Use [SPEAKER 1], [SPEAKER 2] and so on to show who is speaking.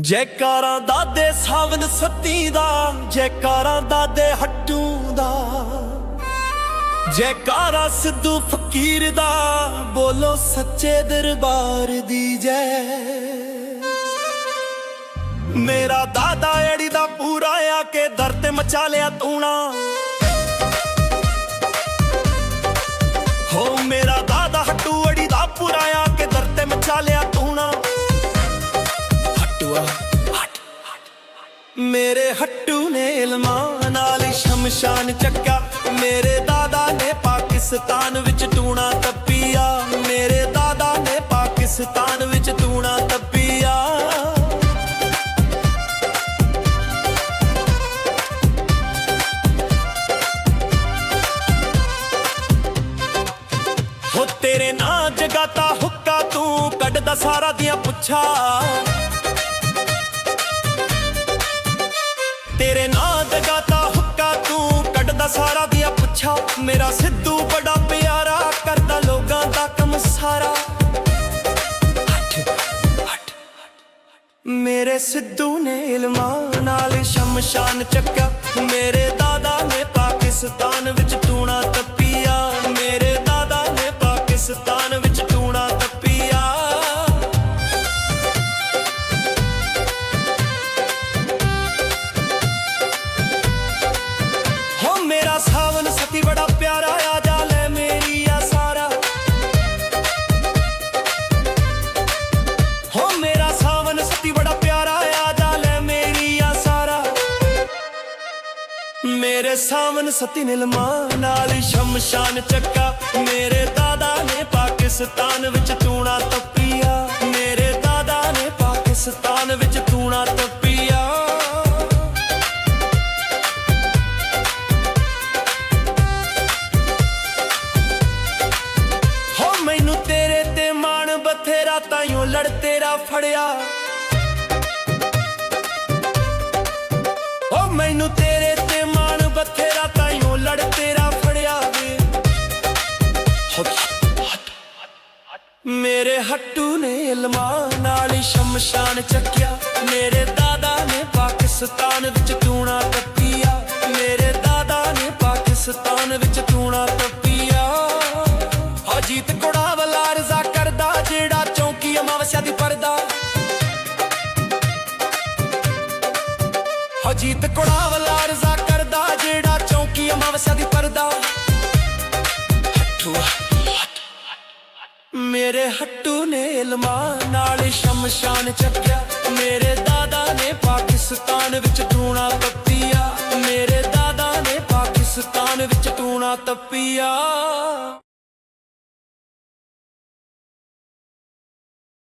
[SPEAKER 1] ਜੈਕਾਰਾਂ ਦਾਦੇ ਸਾਵਨ ਸੱਤੀ ਦਾ, ਜੈਕਾਰਾਂ ਦਾਦੇ ਹੱਟੂ ਦਾ। ਜੈਕਾਰਾ ਸਿੱਧੂ ਫਕੀਰ ਦਾ, ਬੋਲੋ ਸੱਚੇ ਦਰਬਾਰ ਦੀ ਜੈ। ਮੇਰਾ ਦਾਦਾ ਏੜੀ ਦਾ ਪੂਰਾ ਆ ਕੇ ਦਰ ਤੇ ਮਚਾ ਲਿਆ ਤੂਣਾ। ਹੋ ਮੇਰਾ ਦਾਦਾ ਹੱਟੂ ਏੜੀ ਦਾ ਪੂਰਾ ਆ ਮੇਰੇ ਹੱਟੂ ਨੇ ਇਲਮਾਂ ਨਾਲ ਸ਼ਮਸ਼ਾਨ ਚੱਕਾ ਮੇਰੇ ਦਾਦਾ ਨੇ ਪਾਕਿਸਤਾਨ ਵਿੱਚ ਟੂਣਾ ਤੱਪੀਆ। ਮੇਰੇ ਦਾਦਾ ਨੇ ਪਾਕਿਸਤਾਨ ਵਿੱਚ ਟੂਣਾ ਤੱਪੀਆ। ਹੋ ਤੇਰੇ ਨਾਂ ਜਗਾਤਾ ਹੁੱਕਾ ਤੂੰ ਕੱਢਦਾ ਸਾਰਾ ਦੀਆਂ ਪੁੱਛਾ। ਮੇਰਾ ਸਿੱਧੂ ਬੜਾ ਪਿਆਰਾ ਕਰਦਾ ਲੋਕਾਂ ਦਾ ਕੰਮ ਸਾਰਾ ਮੇਰੇ ਸਿੱਧੂ ਨੇ ਇਲਮਾਂ ਨਾਲ ਸ਼ਮਸ਼ਾਨ ਚੱਕਾ ਮੇਰੇ ਦਾਦਾ ਨੇ ਪਾਕਿਸਤਾਨ ਵਿੱਚ ਟੂਣਾ ਤੱਪੀਆ। ਮੇਰੇ ਦਾਦਾ ਨੇ ਪਾਕਿਸਤਾਨ ਵਿੱਚ ਟੂਣਾ ਤੱਪੀਆ। ਹੋ ਮੇਰਾ ਸਾਵਨ ਸਤੀ ਬੜਾ ਮੇਰੇ ਸਾਵਨ ਸਤੀ ਨਿਲਮਾਂ ਨਾਲ ਸ਼ਮਸ਼ਾਨ ਚੱਕਾ। ਮੇਰੇ ਦਾਦਾ ਨੇ ਪਾਕਿਸਤਾਨ ਵਿੱਚ ਤੂਣਾ ਤੱਪੀਆ। ਮੇਰੇ ਦਾਦਾ ਨੇ ਪਾਕਿਸਤਾਨ ਵਿੱਚ ਤੂਣਾ ਤੱਪੀਆ। ਹੋ ਮੈਨੂੰ ਤੇਰੇ ਤੇ ਮਾਣ ਬਥੇਰਾ ਤਾਈਓ ਲੜ ਤੇਰਾ ਫੜਿਆ। ਹੋ ਮੈਨੂੰ ਤੇਰੇ ਤੇ ਮੇਰੇ ਹੱਟੂ ਨੇ ਇਲਮਾਂ ਨਾਲ ਸ਼ਮਸ਼ਾਨ ਚੱਕਿਆ। ਮੇਰੇ ਦਾਦਾ ਨੇ ਪਾਕਿਸਤਾਨ ਵਿੱਚ ਟੂਣਾ ਤੱਪੀਆ ਮੇਰੇ ਦਾਦਾ ਨੇ ਪਾਕਿਸਤਾਨ ਵਿੱਚ ਟੂਣਾ ਤੱਪੀਆ ਅਜੀਤ ਕੋੜਾ ਵਾਲਾ ਰਜ਼ਾ ਕਰਦਾ, ਜਿਹੜਾ ਚੌਂਕੀ ਅਮਾਵਸਿਆ ਦੀ ਪਰਦਾ। ਅਜੀਤ ਕੋੜਾ ਵਾਲਾ ਮੇਰੇ ਹੱਟੂ ਨੇ ਇਲਮਾਂ ਨਾਲ ਸ਼ਮਸ਼ਾਨ ਚੱਕਿਆ। ਮੇਰੇ ਦਾਦਾ ਨੇ ਪਾਕਿਸਤਾਨ ਵਿੱਚ ਟੂਣਾ ਤੱਪੀਆ। ਮੇਰੇ ਦਾਦਾ ਨੇ ਪਾਕਿਸਤਾਨ ਵਿੱਚ ਟੂਣਾ ਤੱਪੀਆ।